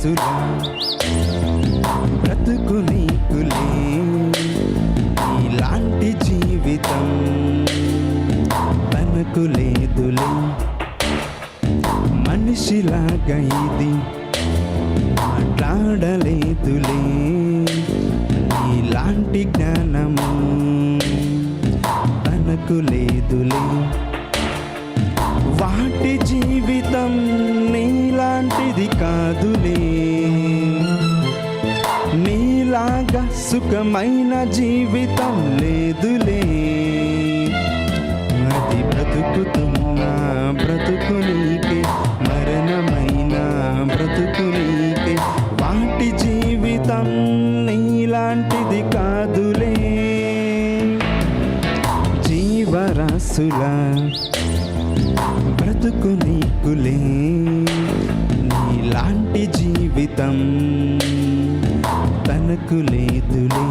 మనసులో బ్రతుకు నీకులే ఇలాంటి జీవితం మనకు లేదులే. మనిషిలాగా ఇది మాట్లాడలేదులే. ఇలాంటి జ్ఞానము తనకు లేదులే. వాటి జీవితం నీలాంటిది కాదులే. నీలాగా సుఖమైన జీవితం లేదులే. అది బ్రతుకుతున్న బ్రతుకు నీకే మరణమైన బ్రతుకు నీకే. వాటి జీవితం నీలాంటిది కాదులే. జీవరాశుల బ్రతుకు నీకులే. ఇలాంటి జీవితం తనకు లేదులే.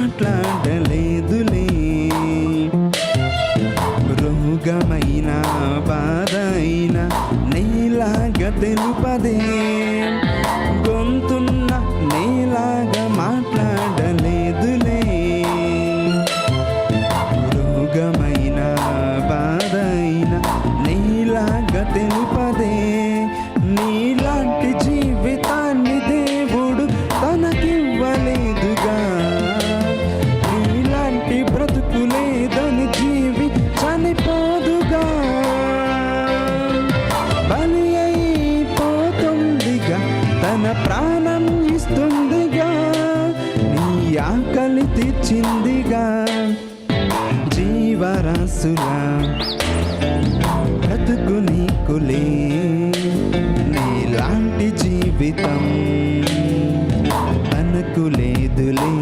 మాట్లాడలేదులే. రోగమైన బాధ అయినా నీలాగా తెలుపదే. గొంతు ఆకలి జీవరాశులా బ్రతుకు నీకులే నీలాంటి జీవితం తనకు లేదులే.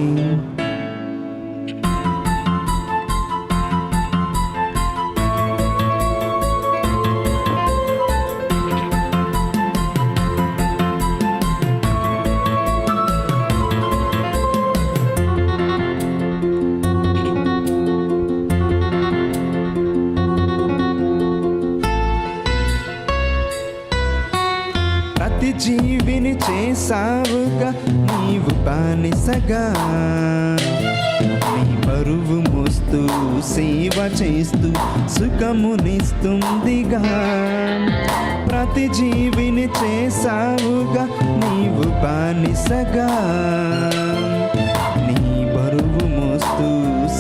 జీవిని చేసావుగా నీవు బానిసగా. నీ బరువు మోస్తూ సేవ చేస్తూ సుఖమునిస్తుందిగా. ప్రతి జీవిని చేసావుగా నీవు బానిసగా. నీ బరువు మోస్తూ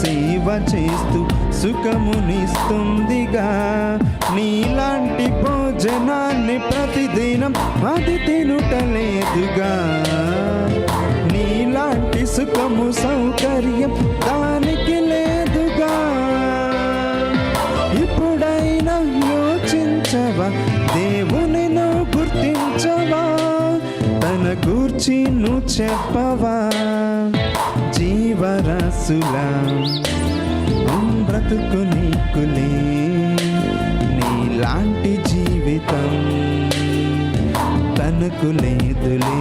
సేవ చేస్తూ సుఖమునిస్తుందిగా. నీలాంటి నిన్ను ప్రతిదినం అది తినుటలేదుగా నీలాంటి సుఖము సౌకర్యం దానికి లేదుగా. ఇప్పుడైనా యోచించవా? దేవుని నువ్వు గుర్తించవా? తన గూర్చి నువ్వు చెప్పవా? జీవరాశులా బ్రతుకు నీకులే నీలాంటి జీవితం తనకు లేదులే.